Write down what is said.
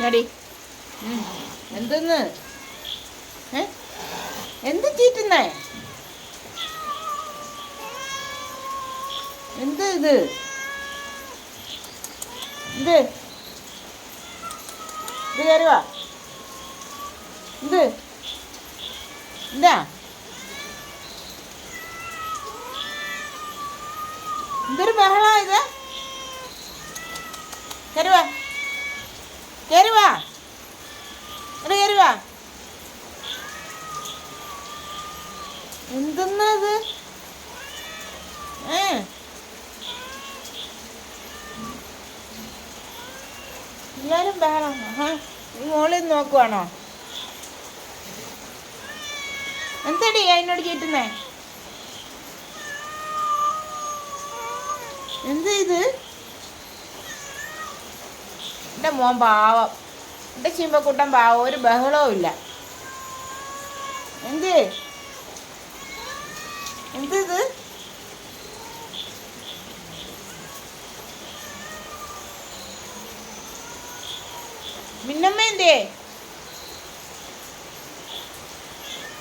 നടി. എന്തെന്ന്? എന്ത് ചീറ്റുന്നേ? എന്ത് ഇത്? എന്ത്? ഇത് കയറുവാ. എന്ത്? എന്താ? എന്തൊരു ബഹളാ ഇത്? കയറുവാ ഇവിടെ കയറുവാ എന്തെന്നാ ഇത് ഏ? എല്ലാരും ബഹളം മോളിൽ നോക്കുവാണോ? എന്തടി അതിനോട് കേട്ടുന്നേ എന്ത് ഇത്? എന്റെ മോൻ പാവം. എന്റെ ചീമ്പക്കുട്ടൻ പാവം. ഒരു ബഹളവും ഇല്ല. എന്ത്? എന്ത് ഇത്? മിന്നമ്മ എന്തേ